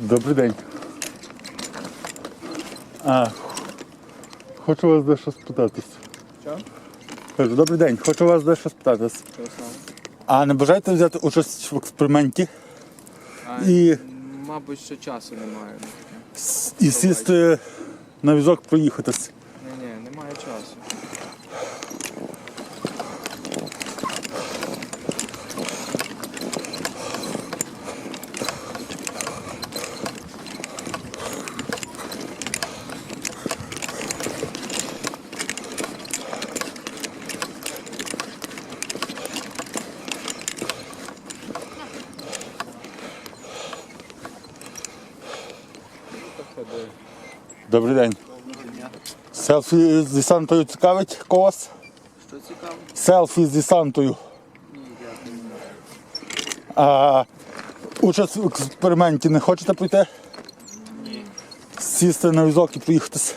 Добрий день. А, хочу вас дещо спитатись. Що? Кажу, добрий день, хочу вас дещо спитатись. Що саме? А не бажаєте взяти участь в експерименті А, І- Мабуть, що часу немає. і сісти на візок проїхатись? Ні, ні, немає часу. Добрий день. Селфі з десантою цікавить когось? Що цікаво? Селфі з десантою. Ні, дякую. А участь в експерименті не хочете прийти? Ні. Сісти на візок і проїхатись?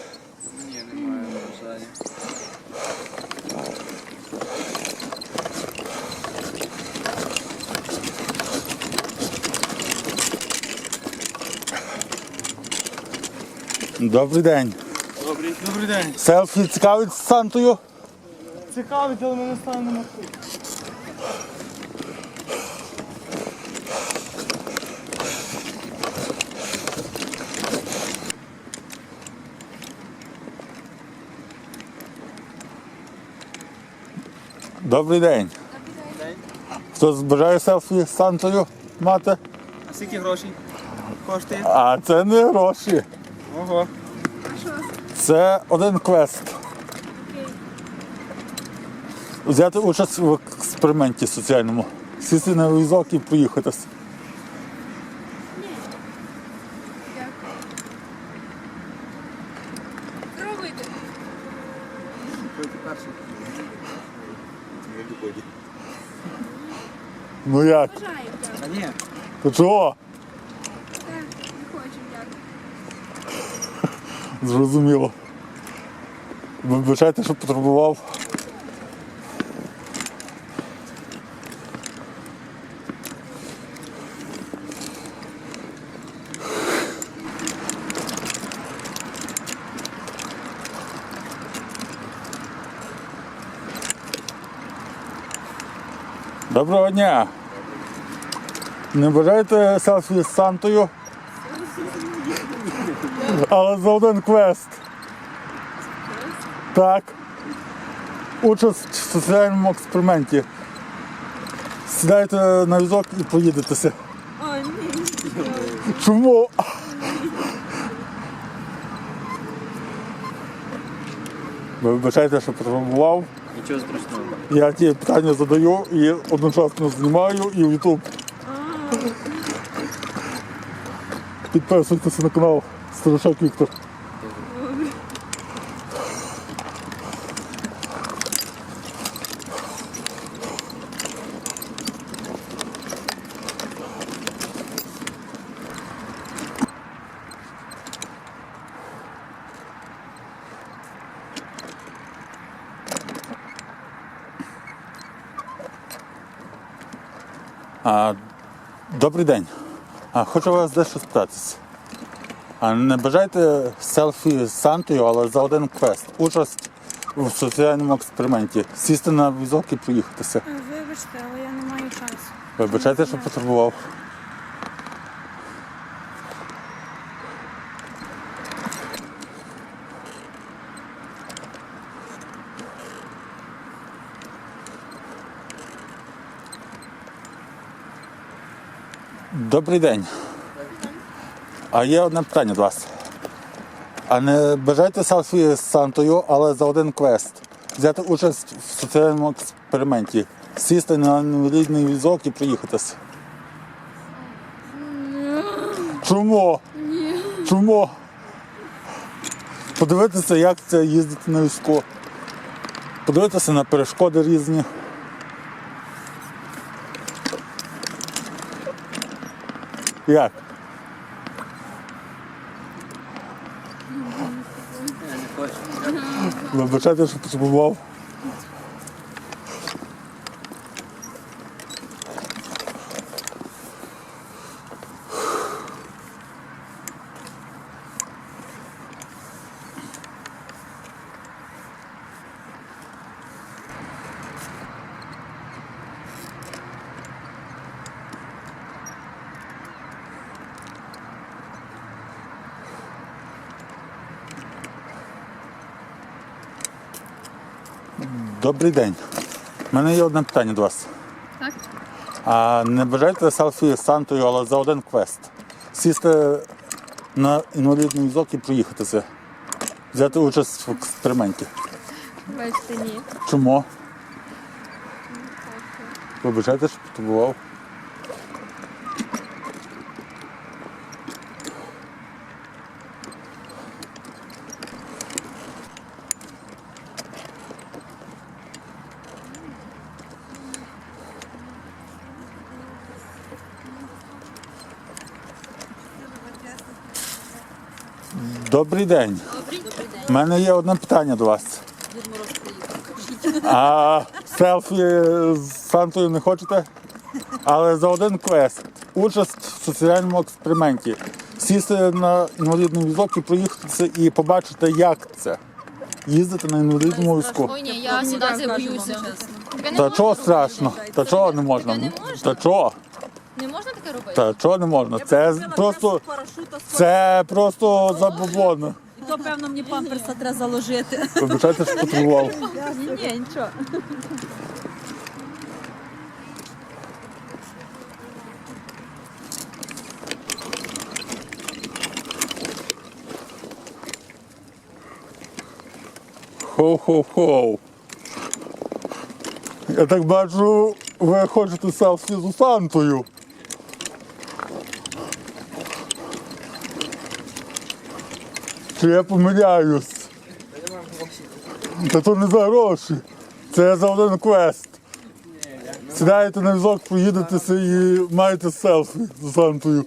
Добрий день. Добрий, добрий день. Селфі цікавить з Сантою? Цікавить, але ми не станемо. Добрий день. День. Хто бажає селфі з Сантою мати? А скільки грошей коштує? А це не гроші. Ого. Це один квест. Взяти участь в експерименті соціальному. Сісти на візок і поїхатись. Ну як? А ні. То чого? Так, не хочемо, дякую. Зрозуміло. Вибачайте, що потребував. Доброго дня. Не бажаєте селфі з Сантою? Але за один квест. Так. Участь в соціальному експерименті. Сідайте на візок і поїдетеся. Ні. Чому? Ви вибачайте, що потребував. Нічого страшного. Я ті питання задаю і одночасно знімаю і в YouTube. Підписуйтеся на канал Старушак Віктор. А, добрий день. А, хочу вас дещо спитатися. А не бажаєте селфі з Сантою, але за один квест. Участь в соціальному експерименті. Сісти на візок і проїхатися. Вибачте, але я не маю часу. Вибачайте, що потребував. Добрий день. А є одне питання до вас. А не бажаєте селфі з Сантою, але за один квест. Взяти участь в соціальному експерименті. Сісти на інвалідний візок і проїхатися. Чому? Чому? Подивитися, як це їздити на візку. Подивитися на перешкоди різні. Як? Я не хочу. Вибачайте, що. Добрий день. У мене є одне питання до вас. Так. А не бажаєте селфі з Сантою, але за один квест? Сісти на інвалідний візок і проїхатися. Взяти участь в експерименті. Бачите, ні. Чому? Ви бажаєте, щоб потребував? Добрий день. У мене є одне питання до вас. А селфі з Сантою не хочете? Але за один квест. Участь в соціальному експерименті. Сісти на інвалідний візок і проїхатися і побачити, як це. Їздити на інвалідному візку. Ой, ні, я сідати боюся. Та чого страшно? Та чого не можна. Та чого? Не можна таке робити? Та чого не можна? Це просто, це просто забобонно. То, певно, мені памперса треба заложити. Вибачайте, що потребував. Ні, нічого. Хоу-хоу-хоу. Я так бачу, ви хочете селфі з Сантою. Чи я помиляюсь? Та то не за гроші. Це за один квест. Сідаєте на візок, проїдетеся і маєте селфі з Сантою.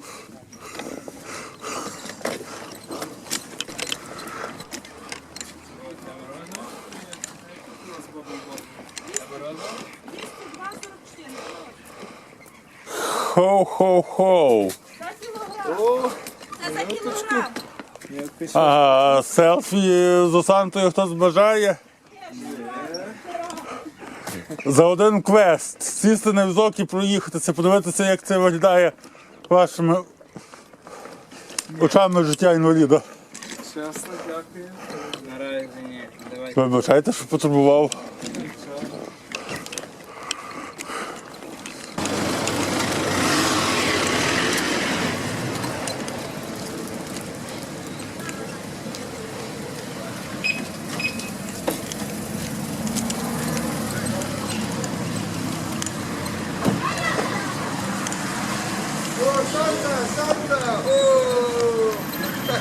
Хоу-хоу-хоу. А селфі з Сантою хтось бажає? За один квест. Сісти на візок і проїхатися, подивитися, як це виглядає вашими очами життя інваліда. Чесно, дякую. Наразі ні. Вибачайте, що потребував.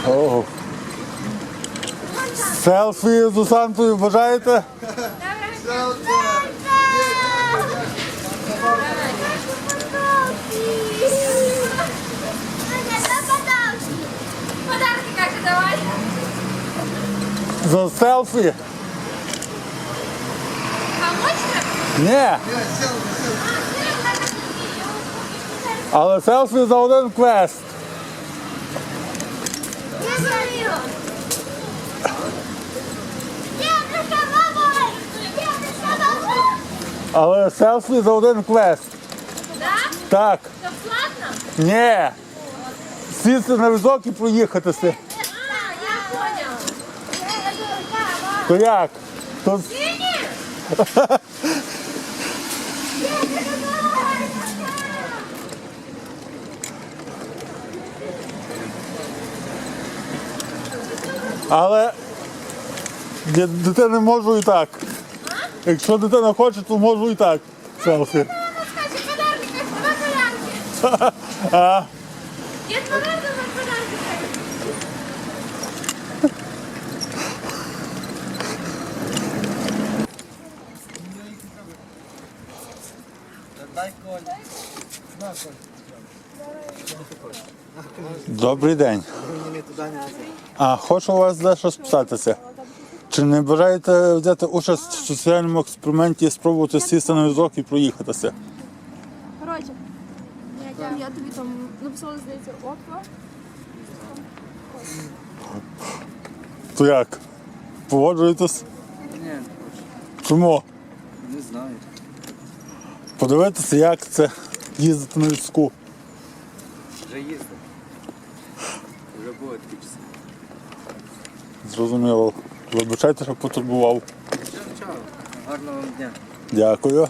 Ого. Селфі з Сантою бажаєте? За селфі? Помочь треба? Ні. Але селфі за один квест. Я мама! Але селфі за один квест. Да? Так. Бесплатно? Ні. Сісти на візок і проїхатися. А, я понял. То як? То... Але для дитини можу і так. Якщо дитина хоче, то можу і так. Селфі. А, дает. Дай коль. добрий день. А хочу у вас дещо спитатися. Чи не бажаєте взяти участь в соціальному експерименті і спробувати сісти на візок і проїхатися? Коротше, я, я тобі там написала, здається, окна. То як? Погоджуєтесь? Ні, Чому? не знаю. Подивитися, як це їздити на візку. Вже їздив. Вже було такі часи. Зрозуміло. Вибачайте, що потурбував. Гарного вам дня. Дякую.